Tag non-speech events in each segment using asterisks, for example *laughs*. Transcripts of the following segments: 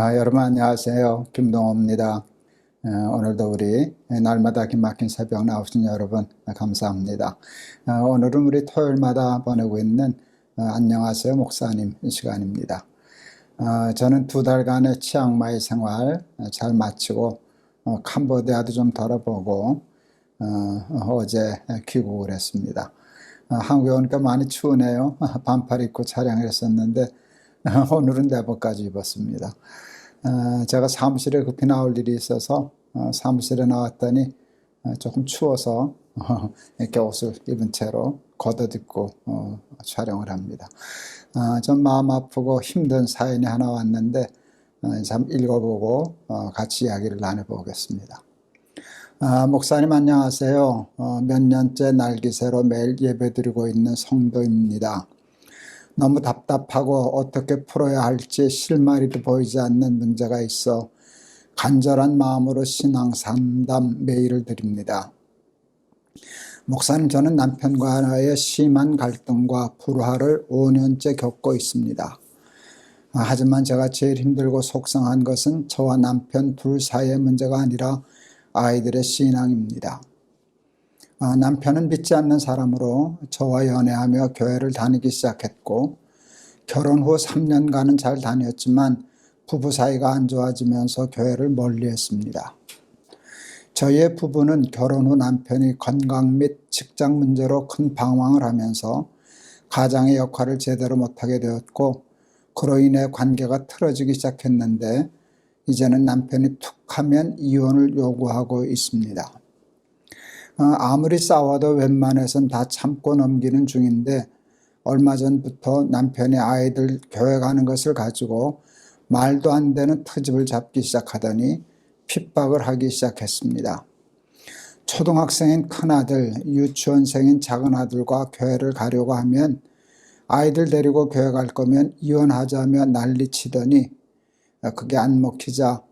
아, 여러분 안녕하세요. 김동호입니다. 어, 오늘도 우리 날마다 기막힌 새벽 나오신 여러분 감사합니다. 어, 오늘은 우리 토요일마다 보내고 있는 어, 안녕하세요 목사님 시간입니다. 어, 저는 두 달간의 치앙마이 생활 잘 마치고 어, 캄보디아도 좀 돌아보고 어, 제 귀국을 했습니다. 어, 한국에 오니까 많이 추우네요. *laughs* 반팔 입고 촬영을 했었는데 오늘은 내복까지 입었습니다. 어, 제가 사무실에 급히 나올 일이 있어서 어, 사무실에 나왔더니 어, 조금 추워서 어, 이렇게 옷을 입은 채로 걷어입고 어, 촬영을 합니다. 어, 좀 마음 아프고 힘든 사연이 하나 왔는데 어, 참 읽어보고 어, 같이 이야기를 나눠보겠습니다. 아, 목사님 안녕하세요. 어, 몇 년째 날기새로 매일 예배드리고 있는 성도입니다. 너무 답답하고 어떻게 풀어야 할지 실마리도 보이지 않는 문제가 있어 간절한 마음으로 신앙 상담 메일을 드립니다. 목사님 저는 남편과의 심한 갈등과 불화를 5년째 겪고 있습니다. 아, 하지만 제가 제일 힘들고 속상한 것은 저와 남편 둘 사이의 문제가 아니라 아이들의 신앙입니다. 아, 남편은 믿지 않는 사람으로 저와 연애하며 교회를 다니기 시작했고 결혼 후 3년간은 잘 다녔지만 부부 사이가 안 좋아지면서 교회를 멀리했습니다. 저희의 부부는 결혼 후 남편이 건강 및 직장 문제로 큰 방황을 하면서 가장의 역할을 제대로 못하게 되었고 그로 인해 관계가 틀어지기 시작했는데 이제는 남편이 툭 하면 이혼을 요구하고 있습니다. 어, 아무리 싸워도 웬만해선 다 참고 넘기는 중인데 얼마 전부터 남편이 아이들 교회 가는 것을 가지고 말도 안 되는 트집을 잡기 시작하더니 핍박을 하기 시작했습니다. 초등학생인 큰아들, 유치원생인 작은아들과 교회를 가려고 하면 아이들 데리고 교회 갈 거면 이혼하자며 난리치더니 그게 안 먹히자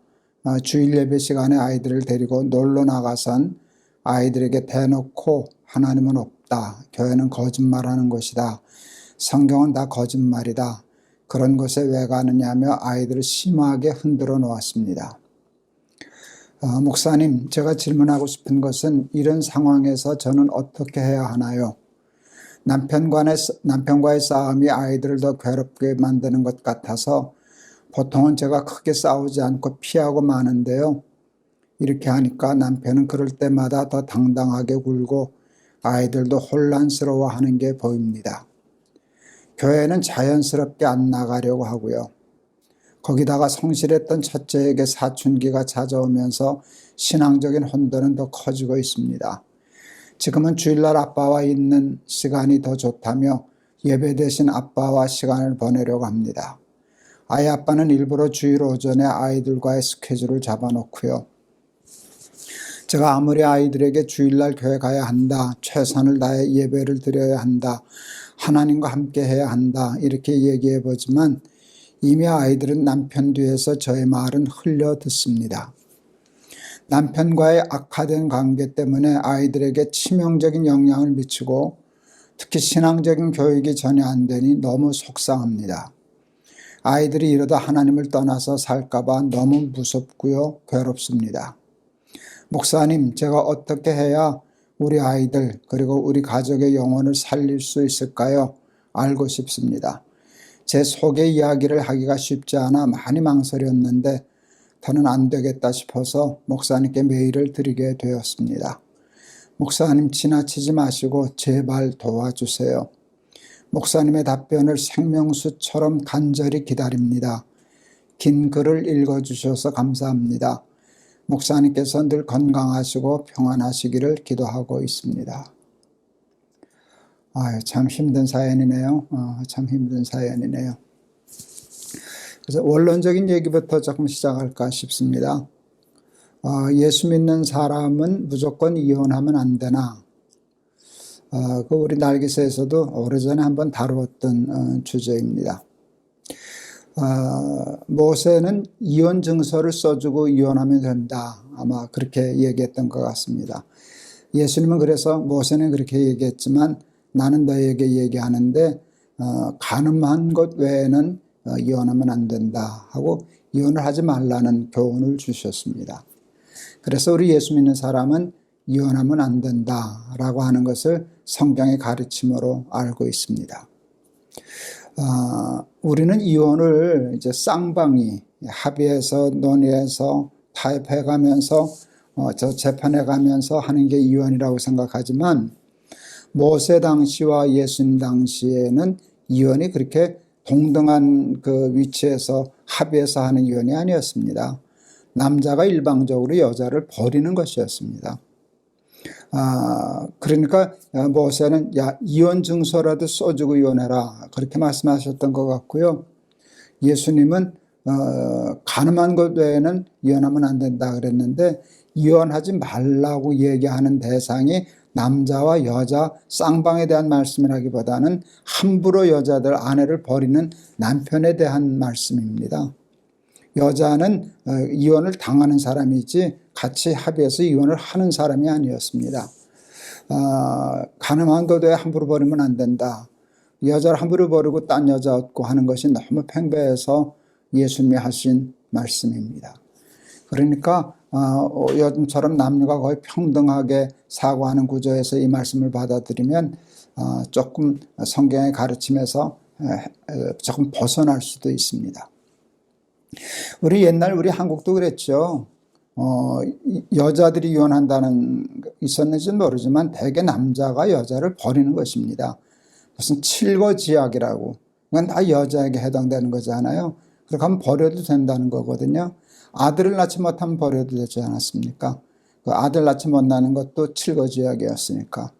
어, 주일 예배 시간에 아이들을 데리고 놀러 나가선 아이들에게 대놓고 하나님은 없다. 교회는 거짓말하는 것이다. 성경은 다 거짓말이다. 그런 곳에 왜 가느냐며 아이들을 심하게 흔들어 놓았습니다. 어, 목사님, 제가 질문하고 싶은 것은 이런 상황에서 저는 어떻게 해야 하나요? 남편과의, 남편과의 싸움이 아이들을 더 괴롭게 만드는 것 같아서 보통은 제가 크게 싸우지 않고 피하고 마는데요. 이렇게 하니까 남편은 그럴 때마다 더 당당하게 굴고 아이들도 혼란스러워 하는 게 보입니다. 교회는 자연스럽게 안 나가려고 하고요. 거기다가 성실했던 첫째에게 사춘기가 찾아오면서 신앙적인 혼돈은 더 커지고 있습니다. 지금은 주일날 아빠와 있는 시간이 더 좋다며 예배 대신 아빠와 시간을 보내려고 합니다. 아이 아빠는 일부러 주일 오전에 아이들과의 스케줄을 잡아놓고요. 제가 아무리 아이들에게 주일날 교회 가야 한다, 최선을 다해 예배를 드려야 한다, 하나님과 함께 해야 한다, 이렇게 얘기해 보지만 이미 아이들은 남편 뒤에서 저의 말은 흘려 듣습니다. 남편과의 악화된 관계 때문에 아이들에게 치명적인 영향을 미치고 특히 신앙적인 교육이 전혀 안 되니 너무 속상합니다. 아이들이 이러다 하나님을 떠나서 살까봐 너무 무섭고요, 괴롭습니다. 목사님, 제가 어떻게 해야 우리 아이들 그리고 우리 가족의 영혼을 살릴 수 있을까요? 알고 싶습니다. 제 속의 이야기를 하기가 쉽지 않아 많이 망설였는데 더는 안 되겠다 싶어서 목사님께 메일을 드리게 되었습니다. 목사님 지나치지 마시고 제발 도와주세요. 목사님의 답변을 생명수처럼 간절히 기다립니다. 긴 글을 읽어주셔서 감사합니다. 목사님께서 늘 건강하시고 평안하시기를 기도하고 있습니다. 아유, 참 힘든 사연이네요. 어, 참 힘든 사연이네요. 그래서 원론적인 얘기부터 조금 시작할까 싶습니다. 어, 예수 믿는 사람은 무조건 이혼하면 안 되나? 어, 그 우리 날개새에서도 오래전에 한번 다루었던 어, 주제입니다. 어, 모세는 이혼 증서를 써주고 이혼하면 된다. 아마 그렇게 얘기했던 것 같습니다. 예수님은 그래서 모세는 그렇게 얘기했지만 나는 너에게 얘기하는데 어, 가늠한 것 외에는 어, 이혼하면 안 된다 하고 이혼을 하지 말라는 교훈을 주셨습니다. 그래서 우리 예수 믿는 사람은 이혼하면 안 된다라고 하는 것을 성경의 가르침으로 알고 있습니다. 아, 우리는 이혼을 이제 쌍방이 합의해서 논의해서 타협해 가면서 어, 저 재판해 가면서 하는 게 이혼이라고 생각하지만 모세 당시와 예수님 당시에는 이혼이 그렇게 동등한 그 위치에서 합의해서 하는 이혼이 아니었습니다. 남자가 일방적으로 여자를 버리는 것이었습니다. 아, 그러니까 모세는 야, 이혼 증서라도 써주고 이혼해라. 그렇게 말씀하셨던 것 같고요. 예수님은 어, 가늠한 것 외에는 이혼하면 안 된다 그랬는데 이혼하지 말라고 얘기하는 대상이 남자와 여자 쌍방에 대한 말씀이라기보다는 함부로 여자들 아내를 버리는 남편에 대한 말씀입니다. 여자는 어, 이혼을 당하는 사람이지 같이 합의해서 이혼을 하는 사람이 아니었습니다. 아, 가늠한 것에 함부로 버리면 안 된다. 여자를 함부로 버리고 딴 여자 얻고 하는 것이 너무 팽배해서 예수님이 하신 말씀입니다. 그러니까 어, 요즘처럼 남녀가 거의 평등하게 사고하는 구조에서 이 말씀을 받아들이면 어, 조금 성경의 가르침에서 조금 벗어날 수도 있습니다. 우리 옛날 우리 한국도 그랬죠. 어, 여자들이 이혼한다는 있었는지는 모르지만 대개 남자가 여자를 버리는 것입니다. 무슨 칠거지약이라고. 그건 다 여자에게 해당되는 거잖아요. 그렇게 하면 버려도 된다는 거거든요. 아들을 낳지 못하면 버려도 되지 않았습니까? 그 아들 낳지 못나는 것도 칠거지약이었으니까.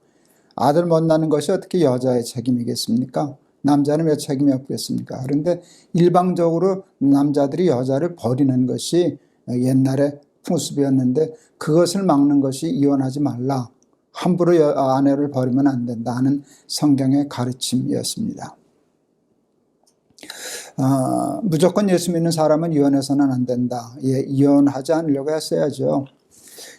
아들 못 낳는 것이 어떻게 여자의 책임이겠습니까? 남자는 왜 책임이 없겠습니까? 그런데 일방적으로 남자들이 여자를 버리는 것이 옛날에 풍습이었는데 그것을 막는 것이 이혼하지 말라. 함부로 아내를 버리면 안 된다는 성경의 가르침이었습니다. 어, 무조건 예수 믿는 사람은 이혼해서는 안 된다. 예, 이혼하지 않으려고 했어야죠.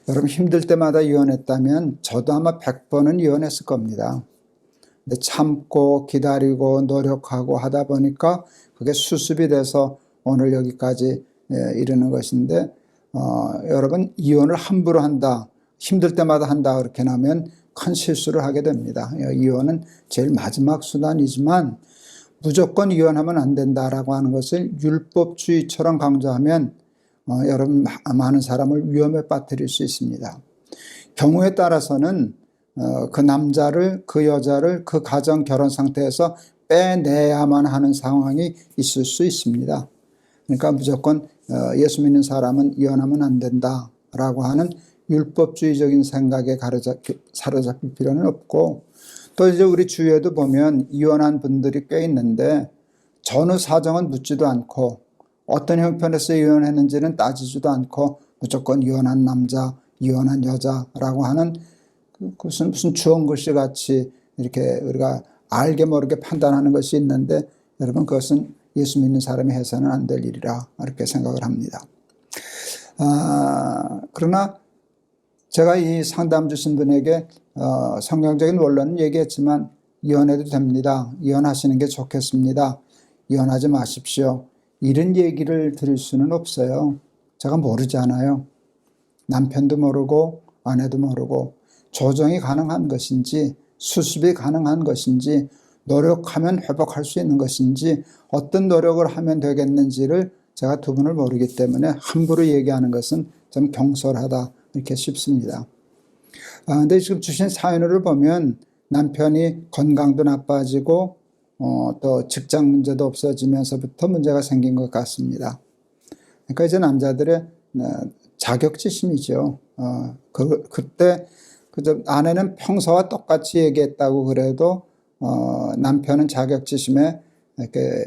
여러분 힘들 때마다 이혼했다면 저도 아마 100번은 이혼했을 겁니다. 참고 기다리고 노력하고 하다 보니까 그게 수습이 돼서 오늘 여기까지 예, 이르는 것인데 어, 여러분 이혼을 함부로 한다 힘들 때마다 한다 그렇게 나면 큰 실수를 하게 됩니다. 예, 이혼은 제일 마지막 수단이지만 무조건 이혼하면 안 된다라고 하는 것을 율법주의처럼 강조하면 어, 여러분 많은 사람을 위험에 빠뜨릴 수 있습니다. 경우에 따라서는 어, 그 남자를 그 여자를 그 가정 결혼 상태에서 빼내야만 하는 상황이 있을 수 있습니다. 그러니까 무조건 어, 예수 믿는 사람은 이혼하면 안 된다라고 하는 율법주의적인 생각에 사로잡힐 필요는 없고 또 이제 우리 주위에도 보면 이혼한 분들이 꽤 있는데 전후 사정은 묻지도 않고 어떤 형편에서 이혼했는지는 따지지도 않고 무조건 이혼한 남자, 이혼한 여자라고 하는 그것은 무슨 주원 글씨 같이 이렇게 우리가 알게 모르게 판단하는 것이 있는데 여러분 그것은 예수 믿는 사람이 해서는 안 될 일이라 이렇게 생각을 합니다. 아, 그러나 제가 이 상담 주신 분에게 어, 성경적인 원론은 얘기했지만 이혼해도 됩니다. 이혼하시는 게 좋겠습니다. 이혼하지 마십시오. 이런 얘기를 들을 수는 없어요. 제가 모르잖아요. 남편도 모르고 아내도 모르고 조정이 가능한 것인지 수습이 가능한 것인지 노력하면 회복할 수 있는 것인지 어떤 노력을 하면 되겠는지를 제가 두 분을 모르기 때문에 함부로 얘기하는 것은 좀 경솔하다 이렇게 싶습니다. 아, 근데 지금 주신 사연을 보면 남편이 건강도 나빠지고 어, 또 직장 문제도 없어지면서부터 문제가 생긴 것 같습니다. 그러니까 이제 남자들의 어, 자격지심이죠. 어, 그, 그때 그저 아내는 평소와 똑같이 얘기했다고 그래도 어, 남편은 자격지심에 이렇게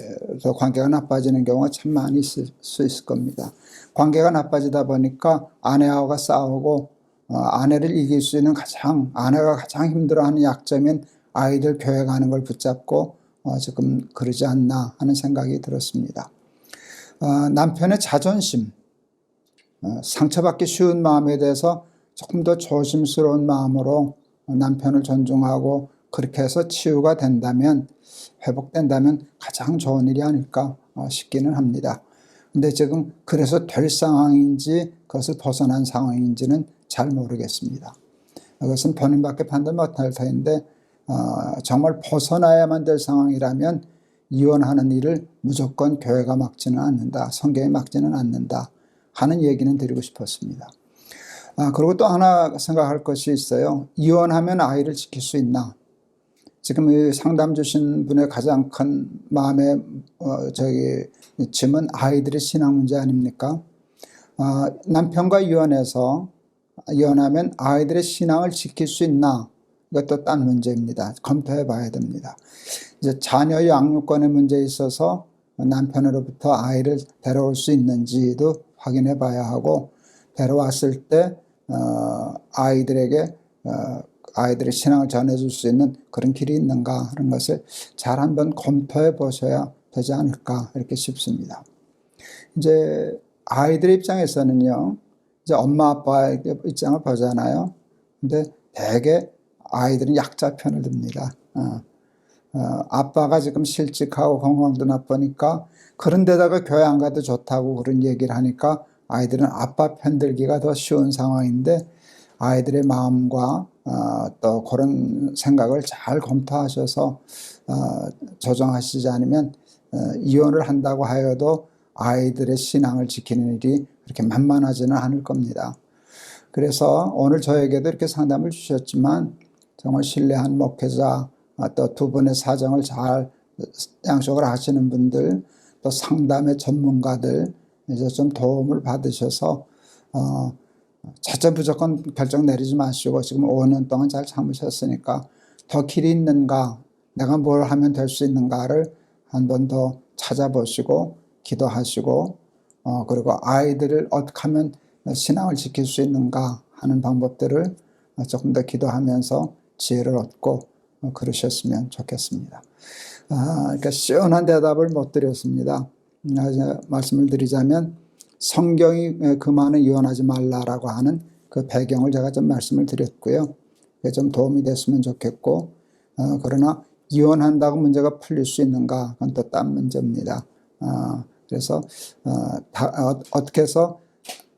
관계가 나빠지는 경우가 참 많이 있을 수 있을 겁니다. 관계가 나빠지다 보니까 아내하고 싸우고 어, 아내를 이길 수 있는 가장 아내가 가장 힘들어하는 약점인 아이들 교회 가는 걸 붙잡고 어, 지금 그러지 않나 하는 생각이 들었습니다. 어, 남편의 자존심, 어, 상처받기 쉬운 마음에 대해서 조금 더 조심스러운 마음으로 남편을 존중하고 그렇게 해서 치유가 된다면 회복된다면 가장 좋은 일이 아닐까 어, 싶기는 합니다. 근데 지금 그래서 될 상황인지 그것을 벗어난 상황인지는 잘 모르겠습니다. 그것은 본인밖에 판단 못할 터인데 어, 정말 벗어나야만 될 상황이라면 이혼하는 일을 무조건 교회가 막지는 않는다. 성경이 막지는 않는다. 하는 얘기는 드리고 싶었습니다. 아, 그리고 또 하나 생각할 것이 있어요. 이혼하면 아이를 지킬 수 있나? 지금 이 상담 주신 분의 가장 큰 마음의 어, 저기 짐은 아이들의 신앙 문제 아닙니까? 아, 남편과 이혼해서 이혼하면 아이들의 신앙을 지킬 수 있나? 이것도 딴 문제입니다. 검토해 봐야 됩니다. 이제 자녀 양육권의 문제에 있어서 남편으로부터 아이를 데려올 수 있는지도 확인해 봐야 하고 데려왔을 때 어, 아이들에게 어, 아이들의 신앙을 전해줄 수 있는 그런 길이 있는가 하는 것을 잘 한번 검토해 보셔야 되지 않을까 이렇게 싶습니다. 이제 아이들 입장에서는요, 이제 엄마 아빠의 입장을 보잖아요. 근데 대개 아이들은 약자 편을 듭니다. 어, 어, 아빠가 지금 실직하고 건강도 나쁘니까 그런 데다가 교회 안 가도 좋다고 그런 얘기를 하니까 아이들은 아빠 편들기가 더 쉬운 상황인데 아이들의 마음과 어, 또 그런 생각을 잘 검토하셔서 어, 조정하시지 않으면 어, 이혼을 한다고 하여도 아이들의 신앙을 지키는 일이 그렇게 만만하지는 않을 겁니다. 그래서 오늘 저에게도 이렇게 상담을 주셨지만 정말 신뢰한 목회자 아, 또두 분의 사정을 잘 양식을 하시는 분들 또 상담의 전문가들 이제 좀 도움을 받으셔서 어, 자체 무조건 결정 내리지 마시고 지금 5년 동안 잘 참으셨으니까 더 길이 있는가 내가 뭘 하면 될 수 있는가를 한 번 더 찾아보시고 기도하시고 어, 그리고 아이들을 어떻게 하면 신앙을 지킬 수 있는가 하는 방법들을 조금 더 기도하면서 지혜를 얻고 어, 그러셨으면 좋겠습니다. 아, 그러니까 시원한 대답을 못 드렸습니다. 아, 말씀을 드리자면 성경이 그만은 이혼하지 말라라고 하는 그 배경을 제가 좀 말씀을 드렸고요. 좀 도움이 됐으면 좋겠고 어, 그러나 이혼한다고 문제가 풀릴 수 있는가 그건 또 딴 문제입니다. 어, 그래서 어, 다, 어, 어떻게 해서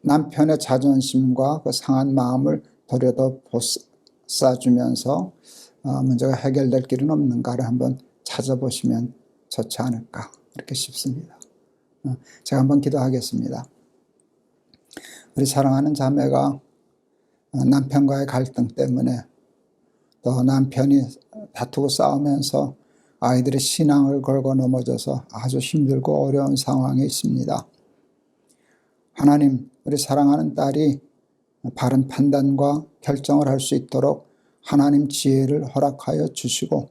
남편의 자존심과 그 상한 마음을 도려더 보싸주면서 어, 문제가 해결될 길은 없는가를 한번 찾아보시면 좋지 않을까 이렇게 싶습니다. 어, 제가 한번 기도하겠습니다. 우리 사랑하는 자매가 어, 남편과의 갈등 때문에 또 남편이 다투고 싸우면서 아이들의 신앙을 걸고 넘어져서 아주 힘들고 어려운 상황에 있습니다. 하나님, 우리 사랑하는 딸이 바른 판단과 결정을 할 수 있도록 하나님 지혜를 허락하여 주시고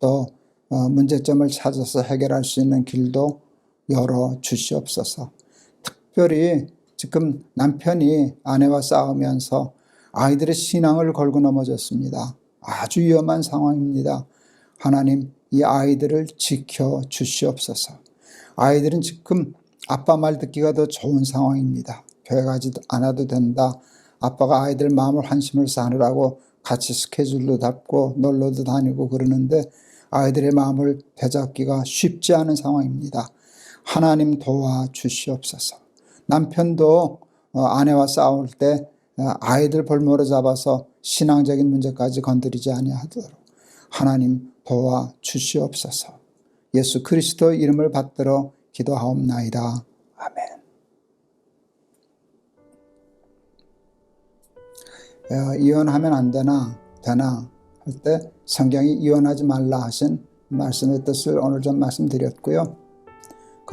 또 어, 문제점을 찾아서 해결할 수 있는 길도 열어 주시옵소서. 특별히 지금 남편이 아내와 싸우면서 아이들의 신앙을 걸고 넘어졌습니다. 아주 위험한 상황입니다. 하나님, 이 아이들을 지켜 주시옵소서. 아이들은 지금 아빠 말 듣기가 더 좋은 상황입니다. 교회 가지 않아도 된다. 아빠가 아이들 마음을 한심을 사느라고 같이 스케줄도 잡고 놀러도 다니고 그러는데 아이들의 마음을 되잡기가 쉽지 않은 상황입니다. 하나님 도와 주시옵소서. 남편도 어, 아내와 싸울 때 어, 아이들 볼모로 잡아서 신앙적인 문제까지 건드리지 아니하도록 하나님 도와 주시옵소서. 예수 그리스도 이름을 받들어 기도하옵나이다. 아멘. 어, 이혼하면 안 되나 되나 할 때 성경이 이혼하지 말라 하신 말씀의 뜻을 오늘 좀 말씀드렸고요.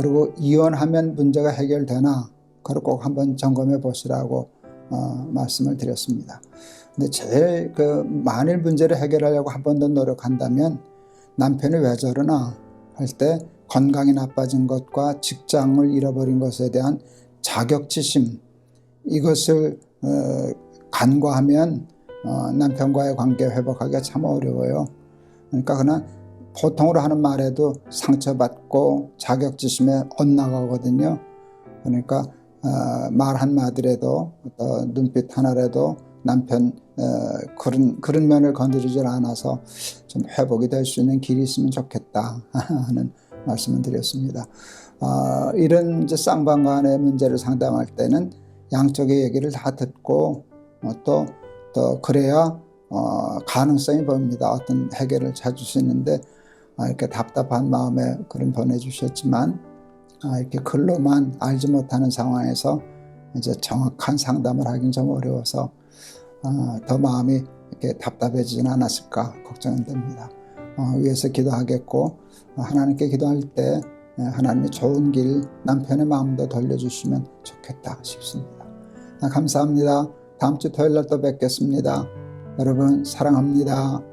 그리고 이혼하면 문제가 해결되나 그걸 꼭 한번 점검해 보시라고 어, 말씀을 드렸습니다. 근데 제일 그 만일 문제를 해결하려고 한 번 더 노력한다면 남편이 왜 저러나 할 때 건강이 나빠진 것과 직장을 잃어버린 것에 대한 자격지심 이것을 어, 간과하면 어, 남편과의 관계 회복하기가 참 어려워요. 그러니까 그냥 보통으로 하는 말에도 상처받고 자격지심에 엇나가거든요. 그러니까 어, 말 한마디라도 또 눈빛 하나라도 남편 어, 그런 그런 면을 건드리질 않아서 좀 회복이 될 수 있는 길이 있으면 좋겠다 *laughs* 하는 말씀을 드렸습니다. 아, 이런 이제 쌍방 간의 문제를 상담할 때는 양쪽의 얘기를 다 듣고 어, 또, 또 그래야 어, 가능성이 보입니다. 어떤 해결을 찾을 수 있는데 아, 이렇게 답답한 마음에 글은 보내주셨지만 아, 이렇게 글로만 알지 못하는 상황에서 이제 정확한 상담을 하긴 좀 어려워서 어, 더 마음이 이렇게 답답해지진 않았을까 걱정은 됩니다. 어, 위해서 기도하겠고 어, 하나님께 기도할 때 예, 하나님이 좋은 길 남편의 마음도 돌려주시면 좋겠다 싶습니다. 아, 감사합니다. 다음 주 토요일 날 또 뵙겠습니다. 여러분 사랑합니다.